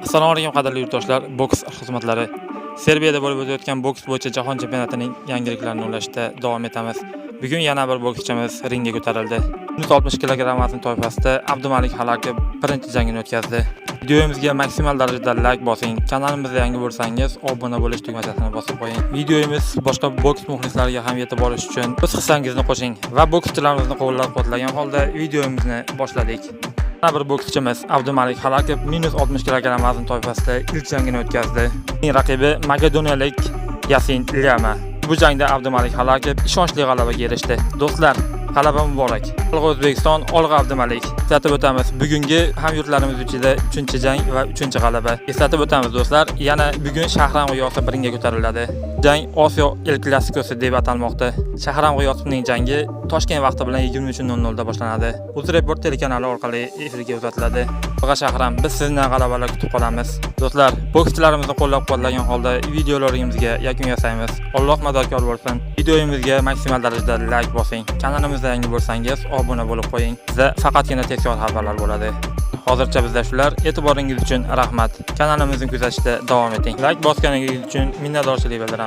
Assalomu alaykum qadrli yurtdoshlar, boks xizmatlari. Serbiyada bo'lib o'tayotgan boks bo'yicha jahon chempionatining yangiliklarini ulashda davom etamiz. Bugun yana bir bokschimiz ringga ko'tarildi. yuz oltmish kilogramm vazn toifasida Abdumalik Halakov birinchi jangini o'tkazdi. Videomizga maksimal darajada like bosing. Kanalimizga yangi bo'lsangiz, obuna bo'lish tugmachasini bosib qo'ying. Videomiz boshqa boks muxlislariga ham yetib borish uchun o'z hissangizni qo'shing va bokschilarimizni qo'llab-quvvatlagan holda videomizni boshladik. Yana bir bokschimiz Abdumalik Halakov minus 60 kg vazn toifasida ilk jangini o'tkazdi. Uning raqibi makedoniyalik Yasin Lyama. Bu jangda Abdumalik Halakov ishonchli g'alabaga erishdi. Do'stlar, g'alaba muborak. Olg'a O'zbekiston, Olg'a Abdumalik. Eslatib o'tamiz, bugungi hamyurtlarimiz ichida 3-jang va 3-g'alaba. Eslatib o'tamiz do'stlar, yana bugun Shahram G'iyosov ringga ko'tariladi. Jang Osiyo El Klasikosi deb atalmoqda. Shahram G'iyosovning jangi Toshkent vaqti bilan 23:00 da boshlanadi. UzReport telekanali orqali efirga uzatiladi. Bog'a Shahram, biz sizdan g'alabalar kutib qolamiz. Do'stlar, bokschilarimizni qo'llab-quvvatlagan holda videolarimizga yakun yasaymiz. Alloh madadkor bo'lsin. Videomizga maksimal darajada like bosing. Kanalimizga yangi bo'lsangiz, obuna bo'lib qo'ying. Bizda faqatgina tezkor xabarlar bo'ladi. Hozircha bizda shular. E'tiboringiz uchun rahmat. Kanalimizni kuzatishda davom eting. Like bosganingiz uchun minnatdorchilik bildiraman.